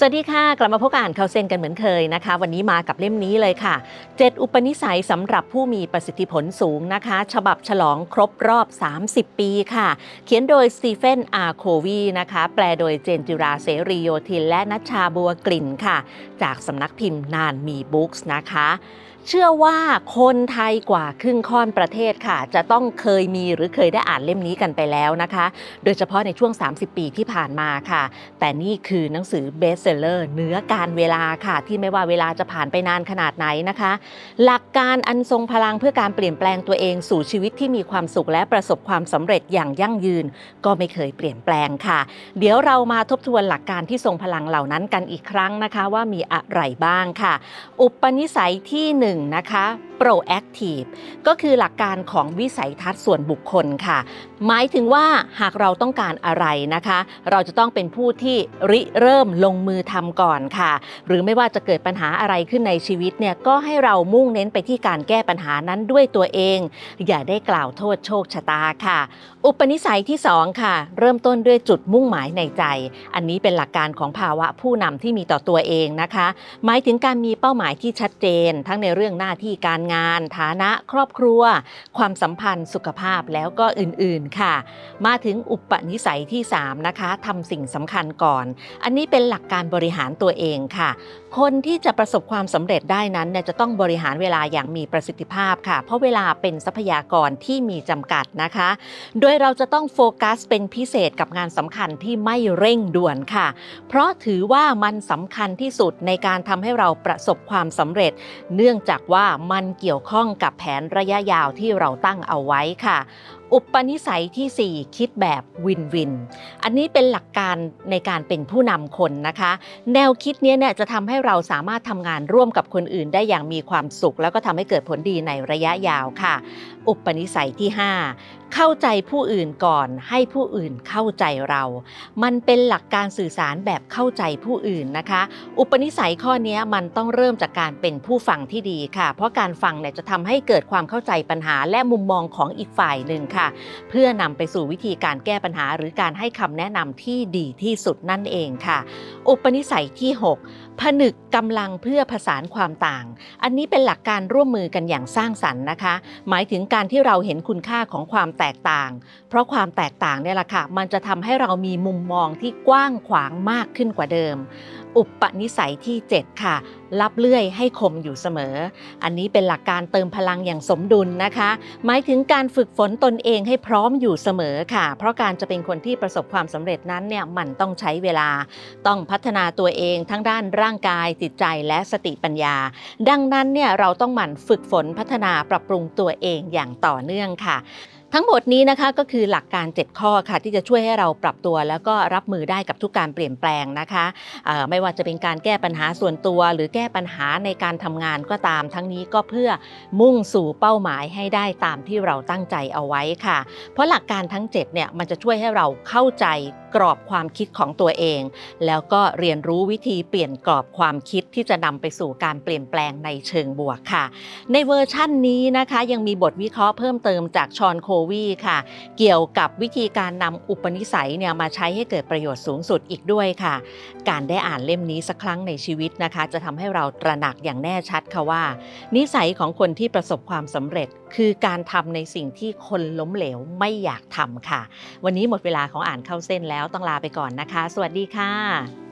สวัสดีค่ะ กลับมาพบกับอ่านข่าวเซนกันเหมือนเคยนะคะ วันนี้มากับเล่มนี้เลยค่ะ 7 อุปนิสัยสำหรับผู้มีประสิทธิผลสูงนะคะ ฉบับฉลองครบรอบ 30 ปีค่ะ เขียนโดยสตีเฟนอาร์โควีนะคะ แปลโดยเจนจิราเสรีโยธิน และนัชชาบัวกลิ่นค่ะ จากสำนักพิมพ์นานมีบุ๊กส์นะคะเชื่อว่าคนไทยกว่าครึ่งค่อนประเทศค่ะ จะต้องเคยมีหรือเคยได้อ่านเล่มนี้กันไปแล้วนะคะ โดยเฉพาะในช่วง 30 ปีที่ผ่านมาค่ะ แต่นี่คือหนังสือเบสซลเลอร์เนื้อการเวลาค่ะ ที่ไม่ว่าเวลาจะผ่านไปนานขนาดไหนนะคะ หลักการอันทรงพลังเพื่อการเปลี่ยนแปลงตัวเองสู่ชีวิตที่มีความสุขและประสบความสำเร็จอย่างยั่งยืน ก็ไม่เคยเปลี่ยนแปลงค่ะ เดี๋ยวเรามาทบทวนหลักการที่ทรงพลังเหล่านั้นกันอีกครั้งนะคะ ว่ามีอะไรบ้างค่ะ อุปนิสัยที่หนึ่งนะคะ proactive ก็คือหลักการของวิสัยทัศน์ส่วนบุคคลค่ะ หมายถึงว่าหากเราต้องการอะไรนะคะ เราจะต้องเป็นผู้ที่ริเริ่มลงมือทำก่อนค่ะ หรือไม่ว่าจะเกิดปัญหาอะไรขึ้นในชีวิตเนี่ยก็ให้เรามุ่งเน้นไปที่การแก้ปัญหานั้นด้วยตัวเอง อย่าได้กล่าวโทษโชคชะตาค่ะ อุปนิสัยที่สองค่ะ เริ่มต้นด้วยจุดมุ่งหมายในใจ อันนี้เป็นหลักการของภาวะผู้นำที่มีต่อตัวเองนะคะ หมายถึงการมีเป้าหมายที่ชัดเจน ทั้งในเรื่องหน้าที่การงาน ฐานะครอบครัว ความสัมพันธ์สุขภาพแล้วก็อื่นๆค่ะ มาถึงอุปนิสัยที่ 3 นะคะทำสิ่งสำคัญก่อน อันนี้เป็นหลักการบริหารตัวเองค่ะ คนที่จะประสบความสำเร็จได้นั้นเนี่ยจะต้องบริหารเวลาอย่างมีประสิทธิภาพค่ะ เพราะเวลาเป็นทรัพยากรที่มีจำกัดนะคะ โดยเราจะต้องโฟกัสเป็นพิเศษกับงานสำคัญที่ไม่เร่งด่วนค่ะ เพราะถือว่ามันสำคัญที่สุดในการทำให้เราประสบความสำเร็จ เนื่องจากว่ามันเกี่ยวข้องกับแผนระยะยาวที่เราตั้งเอาไว้ค่ะ อุปนิสัยทีสี่ 4 คิดแบบวินวิน อันนี้เป็นหลักการในการเป็นผู้นำคนนะคะ แนวคิดนี้เนี่ยจะทำให้เราสามารถทำงานร่วมกับคนอื่นได้อย่างมีความสุข แล้วก็ทำให้เกิดผลดีในระยะยาวค่ะ อุปนิสัยที่ 5 เข้าใจผู้อื่นก่อนให้ผู้อื่นเข้าใจเรา มันเป็นหลักการสื่อสารแบบเข้าใจผู้อื่นนะคะ อุปนิสัยข้อนี้มันต้องเริ่มจากการเป็นผู้ฟังที่ดีค่ะ เพราะการฟังเนี่ยจะทำให้เกิดความเข้าใจปัญหาและมุมมองของอีกฝ่ายหนึ่งค่ะเพื่อนำไปสู่วิธีการแก้ปัญหาหรือการให้คำแนะนำที่ดีที่สุดนั่นเองค่ะ อุปนิสัยที่ 6 ผนึกกำลังเพื่อผสานความต่าง อันนี้เป็นหลักการร่วมมือกันอย่างสร้างสรรค์นะคะ หมายถึงการที่เราเห็นคุณค่าของความแตกต่าง เพราะความแตกต่างเนี่ยแหละค่ะ มันจะทำให้เรามีมุมมองที่กว้างขวางมากขึ้นกว่าเดิม อุปนิสัยที่ 7 ค่ะ รับเลื่อยให้คมอยู่เสมอ อันนี้เป็นหลักการเติมพลังอย่างสมดุลนะคะ หมายถึงการฝึกฝนตนเองให้พร้อมอยู่เสมอค่ะ เพราะการจะเป็นคนที่ประสบความสำเร็จนั้นเนี่ยมันต้องใช้เวลา ต้องพัฒนาตัวเองทั้งด้านร่างางกาย จิตใจและสติปัญญา ดังนั้นเนี่ยเราต้องหมั่นฝึกฝนพัฒนาปรับปรุงตัวเองอย่างต่อเนื่องค่ะทั้งหมดนี้นะคะก็คือหลักการ 7 ข้อค่ะ ที่จะช่วยให้เราปรับตัว แล้วก็รับมือได้กับทุกการเปลี่ยนแปลงนะคะไม่ว่าจะเป็นการแก้ปัญหาส่วนตัว หรือแก้ปัญหาในการทำงานก็ตาม ทั้งนี้ก็เพื่อมุ่งสู่เป้าหมายให้ได้ตามที่เราตั้งใจเอาไว้ค่ะ เพราะหลักการทั้ง 7 เนี่ยมันจะช่วยให้เราเข้าใจกรอบความคิดของตัวเอง แล้วก็เรียนรู้วิธีเปลี่ยนกรอบความคิดที่จะนำไปสู่การเปลี่ยนแปลงในเชิงบวกค่ะ ในเวอร์ชั่นนี้นะคะยังมีบทวิเคราะห์เพิ่มเติมจากชอนโควีค่ะ เกี่ยวกับวิธีการนำอุปนิสัยเนี่ยมาใช้ให้เกิดประโยชน์สูงสุดอีกด้วยค่ะ การได้อ่านเล่มนี้สักครั้งในชีวิตนะคะ จะทำให้เราตระหนักอย่างแน่ชัดค่ะว่า นิสัยของคนที่ประสบความสำเร็จคือการทำในสิ่งที่คนล้มเหลวไม่อยากทำค่ะ วันนี้หมดเวลาของอ่านเข้าเส้นแล้วแล้วต้องลาไปก่อนนะคะ สวัสดีค่ะ